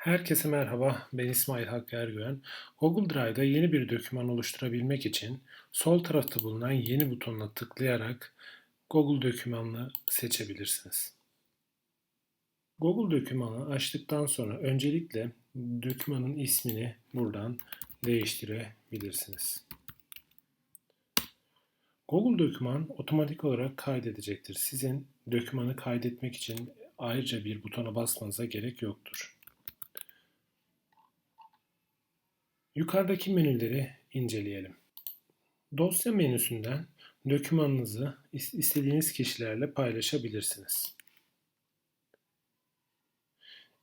Herkese merhaba, ben İsmail Hakkı Ergüven. Google Drive'da yeni bir doküman oluşturabilmek için sol tarafta bulunan yeni butonuna tıklayarak Google dokümanını seçebilirsiniz. Google dokümanı açtıktan sonra öncelikle dokümanın ismini buradan değiştirebilirsiniz. Google doküman otomatik olarak kaydedecektir. Sizin dokümanı kaydetmek için ayrıca bir butona basmanıza gerek yoktur. Yukarıdaki menüleri inceleyelim. Dosya menüsünden dokümanınızı istediğiniz kişilerle paylaşabilirsiniz.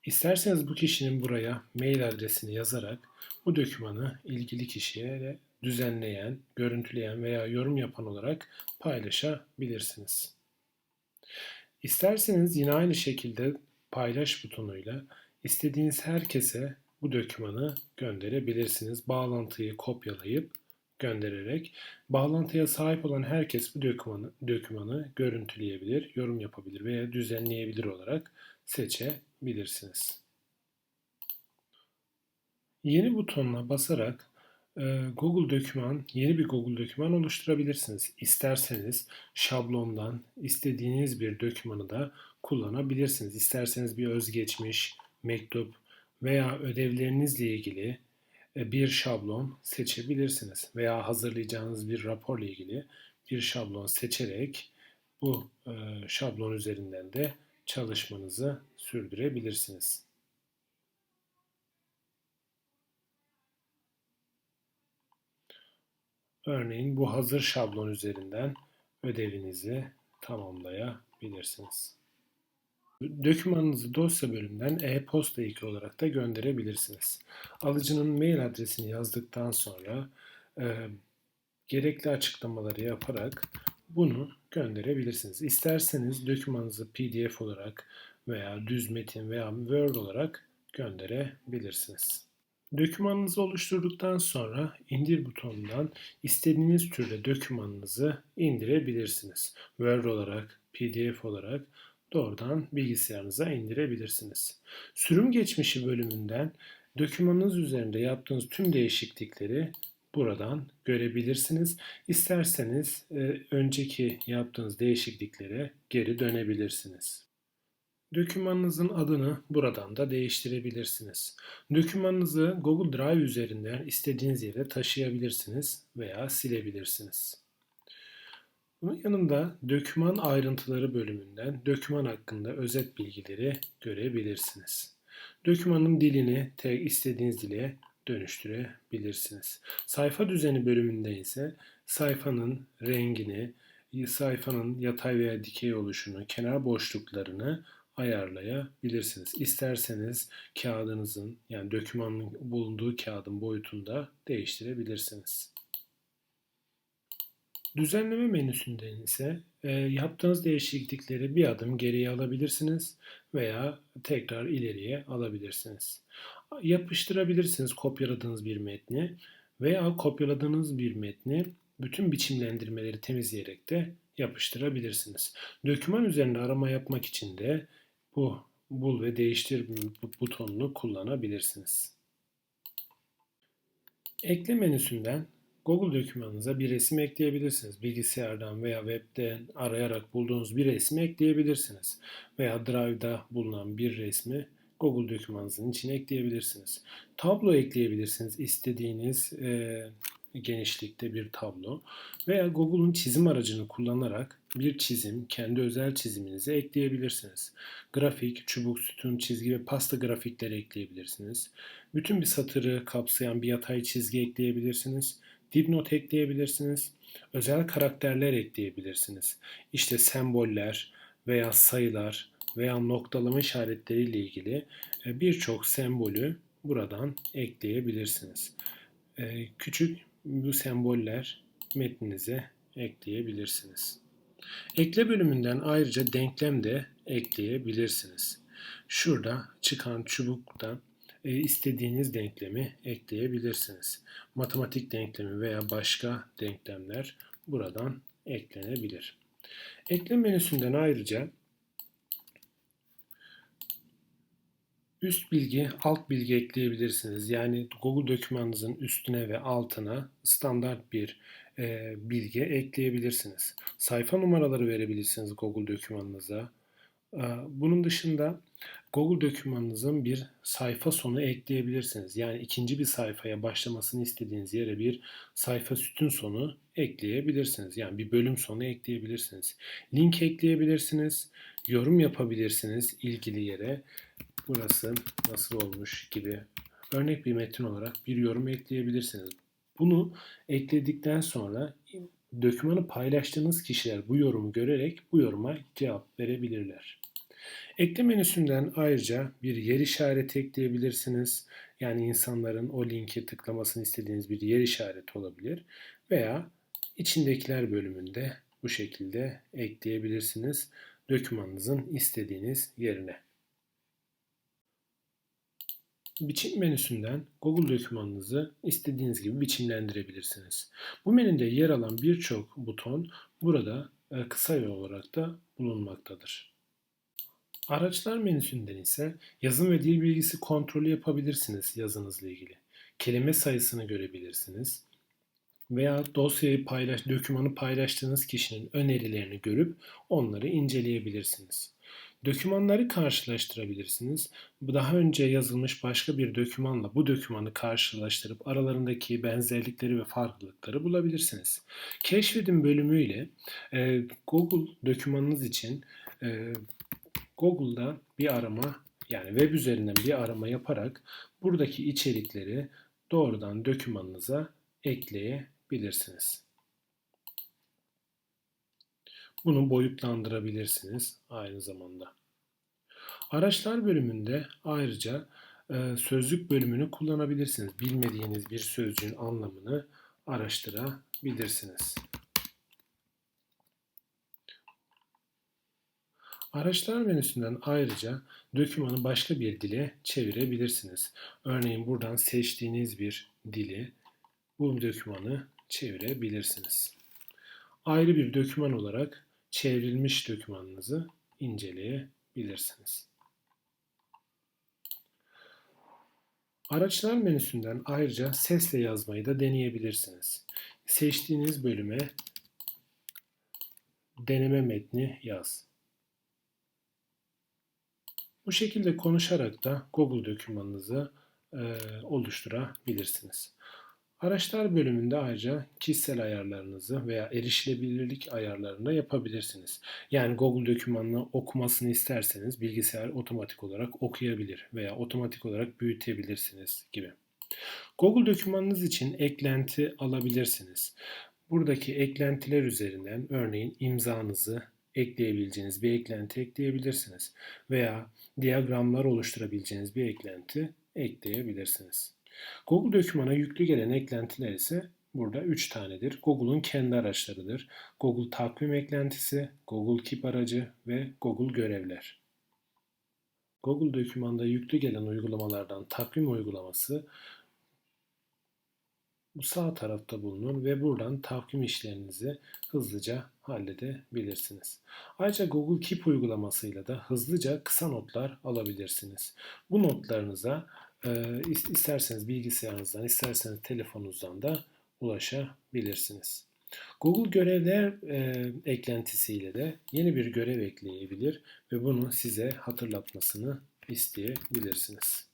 İsterseniz bu kişinin buraya mail adresini yazarak bu dokümanı ilgili kişiye düzenleyen, görüntüleyen veya yorum yapan olarak paylaşabilirsiniz. İsterseniz yine aynı şekilde paylaş butonuyla istediğiniz herkese bu dokümanı gönderebilirsiniz. Bağlantıyı kopyalayıp göndererek bağlantıya sahip olan herkes bu dokümanı, dokümanı görüntüleyebilir, yorum yapabilir veya düzenleyebilir olarak seçebilirsiniz. Yeni butonuna basarak e, Google Doküman, yeni bir Google Doküman oluşturabilirsiniz. İsterseniz şablondan istediğiniz bir dokümanı da kullanabilirsiniz. İsterseniz bir özgeçmiş, mektup, veya ödevlerinizle ilgili e, bir şablon seçebilirsiniz veya hazırlayacağınız bir raporla ilgili bir şablon seçerek bu e, şablon üzerinden de çalışmanızı sürdürebilirsiniz. Örneğin bu hazır şablon üzerinden ödevinizi tamamlayabilirsiniz. Dokümanınızı dosya bölümünden e-posta ilki olarak da gönderebilirsiniz. Alıcının mail adresini yazdıktan sonra e, gerekli açıklamaları yaparak bunu gönderebilirsiniz. İsterseniz dokümanınızı PDF olarak veya düz metin veya Word olarak gönderebilirsiniz. Dokümanınızı oluşturduktan sonra indir butonundan istediğiniz türde dokümanınızı indirebilirsiniz. Word olarak, PDF olarak doğrudan bilgisayarınıza indirebilirsiniz. Sürüm geçmişi bölümünden dokümanınız üzerinde yaptığınız tüm değişiklikleri buradan görebilirsiniz. İsterseniz e, önceki yaptığınız değişikliklere geri dönebilirsiniz. Dokümanınızın adını buradan da değiştirebilirsiniz. Dokümanınızı Google Drive üzerinden istediğiniz yere taşıyabilirsiniz veya silebilirsiniz. Bunun yanında döküman ayrıntıları bölümünden döküman hakkında özet bilgileri görebilirsiniz. Dökümanın dilini tek istediğiniz dile dönüştürebilirsiniz. Sayfa düzeni bölümünde ise sayfanın rengini, sayfanın yatay veya dikey oluşunu, kenar boşluklarını ayarlayabilirsiniz. İsterseniz kağıdınızın yani dökümanın bulunduğu kağıdın boyutunda değiştirebilirsiniz. Düzenleme menüsünden ise e, yaptığınız değişiklikleri bir adım geriye alabilirsiniz veya tekrar ileriye alabilirsiniz. Yapıştırabilirsiniz kopyaladığınız bir metni veya kopyaladığınız bir metni bütün biçimlendirmeleri temizleyerek de yapıştırabilirsiniz. Döküman üzerinde arama yapmak için de bu bul ve değiştir butonunu kullanabilirsiniz. Ekle menüsünden Google dokümanınıza bir resim ekleyebilirsiniz. Bilgisayardan veya webden arayarak bulduğunuz bir resmi ekleyebilirsiniz. Veya Drive'da bulunan bir resmi Google dokümanınızın içine ekleyebilirsiniz. Tablo ekleyebilirsiniz. İstediğiniz e, genişlikte bir tablo veya Google'un çizim aracını kullanarak bir çizim, kendi özel çiziminizi ekleyebilirsiniz. Grafik, çubuk, sütun, çizgi ve pasta grafikleri ekleyebilirsiniz. Bütün bir satırı kapsayan bir yatay çizgi ekleyebilirsiniz dipnot ekleyebilirsiniz. Özel karakterler ekleyebilirsiniz. İşte semboller veya sayılar veya noktalama işaretleriyle ilgili e, birçok sembolü buradan ekleyebilirsiniz. E, küçük bu semboller metninize ekleyebilirsiniz. Ekle bölümünden ayrıca denklem de ekleyebilirsiniz. Şurada çıkan çubukta e, istediğiniz denklemi ekleyebilirsiniz. Matematik denklemi veya başka denklemler buradan eklenebilir. Eklem menüsünden ayrıca Üst bilgi, alt bilgi ekleyebilirsiniz. Yani Google dokümanınızın üstüne ve altına standart bir e, bilgi ekleyebilirsiniz. Sayfa numaraları verebilirsiniz Google dokümanınıza. E, bunun dışında Google dokümanınızın bir sayfa sonu ekleyebilirsiniz. Yani ikinci bir sayfaya başlamasını istediğiniz yere bir sayfa sütun sonu ekleyebilirsiniz. Yani bir bölüm sonu ekleyebilirsiniz. Link ekleyebilirsiniz. Yorum yapabilirsiniz ilgili yere burası nasıl olmuş gibi örnek bir metin olarak bir yorum ekleyebilirsiniz. Bunu ekledikten sonra dokümanı paylaştığınız kişiler bu yorumu görerek bu yoruma cevap verebilirler. Ekle menüsünden ayrıca bir yer işareti ekleyebilirsiniz. Yani insanların o linki tıklamasını istediğiniz bir yer işareti olabilir. Veya içindekiler bölümünde bu şekilde ekleyebilirsiniz dokümanınızın istediğiniz yerine. Biçim menüsünden Google dokümanınızı istediğiniz gibi biçimlendirebilirsiniz. Bu menüde yer alan birçok buton burada e, kısa yol olarak da bulunmaktadır. Araçlar menüsünden ise yazım ve dil bilgisi kontrolü yapabilirsiniz yazınızla ilgili. Kelime sayısını görebilirsiniz veya dosyayı paylaş, dokümanı paylaştığınız kişinin önerilerini görüp onları inceleyebilirsiniz. Dokümanları karşılaştırabilirsiniz. Daha önce yazılmış başka bir dokümanla bu dokümanı karşılaştırıp aralarındaki benzerlikleri ve farklılıkları bulabilirsiniz. Keşfedin bölümüyle e, Google dokümanınız için e, Google'da bir arama yani web üzerinden bir arama yaparak buradaki içerikleri doğrudan dokümanınıza ekleyebilirsiniz. Bunu boyutlandırabilirsiniz aynı zamanda. Araçlar bölümünde ayrıca e, sözlük bölümünü kullanabilirsiniz. Bilmediğiniz bir sözcüğün anlamını araştırabilirsiniz. Araçlar menüsünden ayrıca dokümanı başka bir dile çevirebilirsiniz. Örneğin buradan seçtiğiniz bir dili bu dokümanı çevirebilirsiniz. Ayrı bir doküman olarak çevrilmiş dokümanınızı inceleyebilirsiniz. Araçlar menüsünden ayrıca sesle yazmayı da deneyebilirsiniz. Seçtiğiniz bölüme deneme metni yaz. Bu şekilde konuşarak da Google dokümanınızı e, oluşturabilirsiniz. Araçlar bölümünde ayrıca kişisel ayarlarınızı veya erişilebilirlik ayarlarını da yapabilirsiniz. Yani Google dokümanını okumasını isterseniz bilgisayar otomatik olarak okuyabilir veya otomatik olarak büyütebilirsiniz gibi. Google dokümanınız için eklenti alabilirsiniz. Buradaki eklentiler üzerinden örneğin imzanızı ekleyebileceğiniz bir eklenti ekleyebilirsiniz veya diyagramlar oluşturabileceğiniz bir eklenti ekleyebilirsiniz. Google dokümana yüklü gelen eklentiler ise burada 3 tanedir. Google'un kendi araçlarıdır. Google takvim eklentisi, Google Keep aracı ve Google görevler. Google dokümanda yüklü gelen uygulamalardan takvim uygulaması sağ tarafta bulunur ve buradan takvim işlerinizi hızlıca halledebilirsiniz. Ayrıca Google Keep uygulamasıyla da hızlıca kısa notlar alabilirsiniz. Bu notlarınıza e, isterseniz bilgisayarınızdan, isterseniz telefonunuzdan da ulaşabilirsiniz. Google görevler e, eklentisiyle de yeni bir görev ekleyebilir ve bunu size hatırlatmasını isteyebilirsiniz.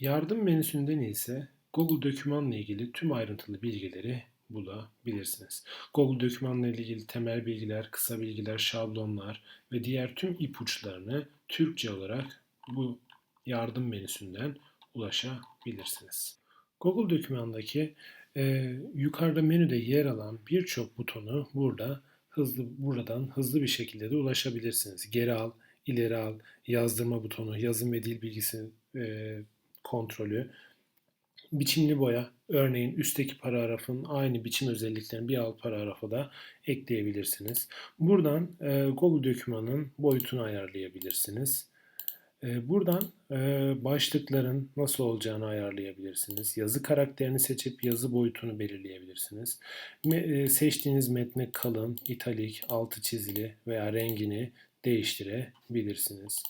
Yardım menüsünden ise Google Dokümanla ilgili tüm ayrıntılı bilgileri bulabilirsiniz. Google Dokümanla ilgili temel bilgiler, kısa bilgiler, şablonlar ve diğer tüm ipuçlarını Türkçe olarak bu yardım menüsünden ulaşabilirsiniz. Google Doküman'daki e, yukarıda menüde yer alan birçok butonu burada hızlı buradan hızlı bir şekilde de ulaşabilirsiniz. Geri al, ileri al, yazdırma butonu, yazım ve dil bilgisi e, kontrolü, biçimli boya, örneğin üstteki paragrafın aynı biçim özelliklerini bir alt paragrafa da ekleyebilirsiniz. Buradan e, Google dokümanın boyutunu ayarlayabilirsiniz. E, buradan e, başlıkların nasıl olacağını ayarlayabilirsiniz. Yazı karakterini seçip yazı boyutunu belirleyebilirsiniz. Me, e, seçtiğiniz metne kalın, italik, altı çizili veya rengini değiştirebilirsiniz.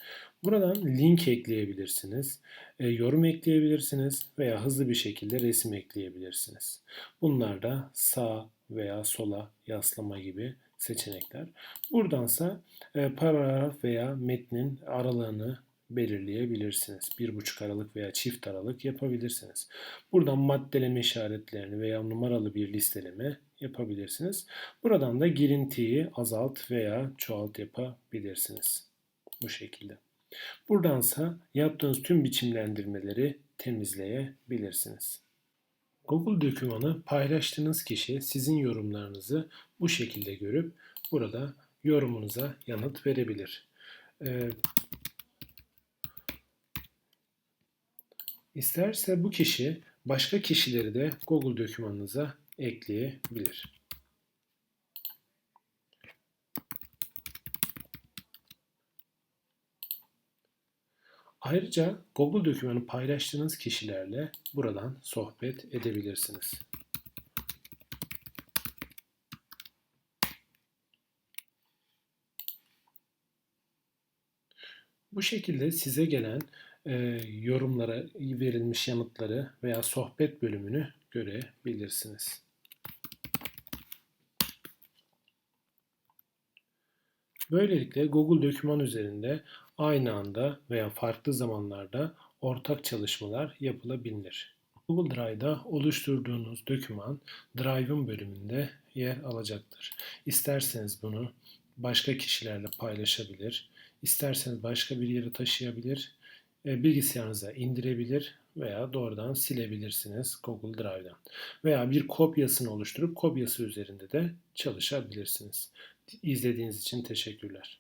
Buradan link ekleyebilirsiniz, e, yorum ekleyebilirsiniz veya hızlı bir şekilde resim ekleyebilirsiniz. Bunlar da sağ veya sola yaslama gibi seçenekler. Buradansa e, paragraf veya metnin aralığını belirleyebilirsiniz. Bir buçuk aralık veya çift aralık yapabilirsiniz. Buradan maddeleme işaretlerini veya numaralı bir listeleme yapabilirsiniz. Buradan da girintiyi azalt veya çoğalt yapabilirsiniz. Bu şekilde. Buradansa yaptığınız tüm biçimlendirmeleri temizleyebilirsiniz. Google dokümanı paylaştığınız kişi sizin yorumlarınızı bu şekilde görüp burada yorumunuza yanıt verebilir. Ee, isterse bu kişi başka kişileri de Google dokümanınıza ekleyebilir. Ayrıca Google dokümanı paylaştığınız kişilerle buradan sohbet edebilirsiniz. Bu şekilde size gelen e, yorumlara verilmiş yanıtları veya sohbet bölümünü görebilirsiniz. Böylelikle Google Doküman üzerinde aynı anda veya farklı zamanlarda ortak çalışmalar yapılabilir. Google Drive'da oluşturduğunuz doküman Drive'ın bölümünde yer alacaktır. İsterseniz bunu başka kişilerle paylaşabilir, isterseniz başka bir yere taşıyabilir, e, bilgisayarınıza indirebilir veya doğrudan silebilirsiniz Google Drive'dan. Veya bir kopyasını oluşturup kopyası üzerinde de çalışabilirsiniz. İzlediğiniz için teşekkürler.